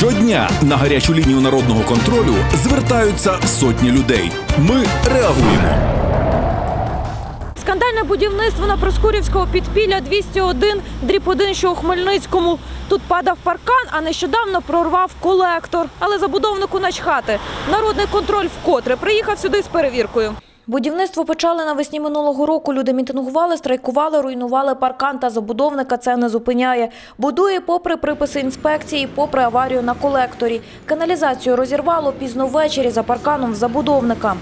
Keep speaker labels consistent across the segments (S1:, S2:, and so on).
S1: Щодня на гарячу лінію народного контролю звертаються сотні людей. Ми реагуємо.
S2: Скандальне будівництво на Проскурівського підпілля 201, дріб 1, що у Хмельницькому. Тут падав паркан, а нещодавно прорвав колектор. Але забудовнику начхати. Народний контроль вкотре приїхав сюди з перевіркою. Будівництво почали навесні минулого року. Люди мітингували, страйкували, руйнували паркан та забудовника це не зупиняє. Будує попри приписи інспекції, попри аварію на колекторі. Каналізацію розірвало пізно ввечері за парканом в забудовника.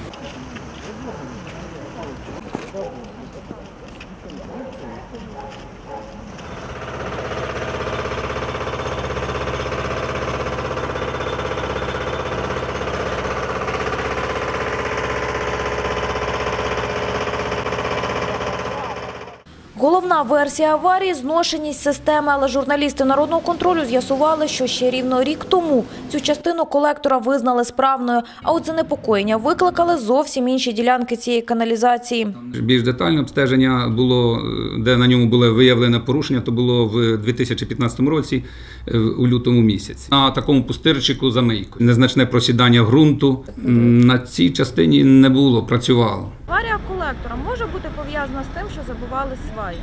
S2: Головна версія аварії – зношеність системи, але журналісти народного контролю з'ясували, що ще рівно рік тому цю частину колектора визнали справною, а от занепокоєння викликали зовсім інші ділянки цієї каналізації.
S3: Більш детальне обстеження було, де на ньому було виявлене порушення, то було в 2015 році, е, у лютому місяці. На такому пустирчику замийку. Незначне просідання ґрунту на цій частині не було, працювало.
S2: Аварія колектора може бути пов'язана з тим, що забивали сваї.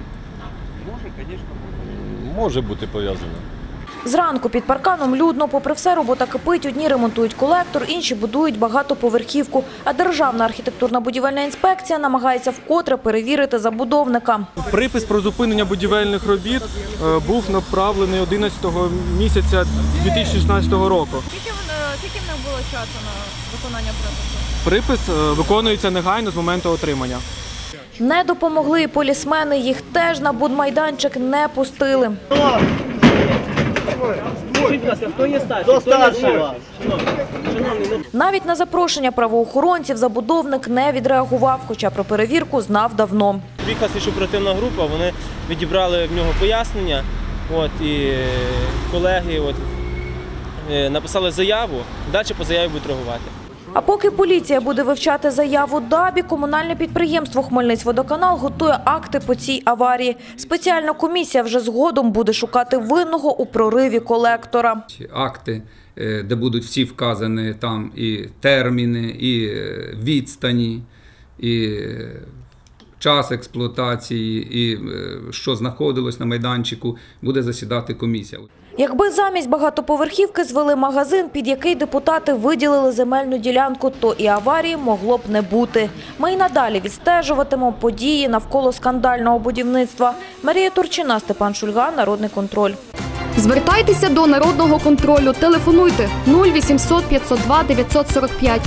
S4: Може звісно, може бути пов'язано.
S2: Зранку під парканом людно, попри все, робота кипить. Одні ремонтують колектор, інші будують багатоповерхівку. А Державна архітектурна будівельна інспекція намагається вкотре перевірити забудовника.
S5: Припис про зупинення будівельних робіт е, був направлений 11 місяця 2016 року.
S2: Скільки в них було часу на виконання припису?
S5: Припис е, виконується негайно з моменту отримання.
S2: Не допомогли і полісмени, їх теж на будмайданчик не пустили. Навіть на запрошення правоохоронців забудовник не відреагував, хоча про перевірку знав давно.
S6: Приїхала слідчо-оперативна група, вони відібрали в нього пояснення. От, і колеги от, написали заяву, далі по заяві будуть реагувати.
S2: А поки поліція буде вивчати заяву ДАБІ, комунальне підприємство Хмельницькводоканал готує акти по цій аварії. Спеціальна комісія вже згодом буде шукати винного у прориві колектора.
S3: Акти, е, де будуть всі вказані там і терміни, і е, відстані, і е, час експлуатації, і е, що знаходилось на майданчику, буде засідати комісія.
S2: Якби замість багатоповерхівки звели магазин, під який депутати виділили земельну ділянку, то і аварії могло б не бути. Ми й надалі відстежуватимемо події навколо скандального будівництва. Марія Турчина, Степан Шульга, Народний контроль.
S7: Звертайтеся до народного контролю. Телефонуйте 0800 502 945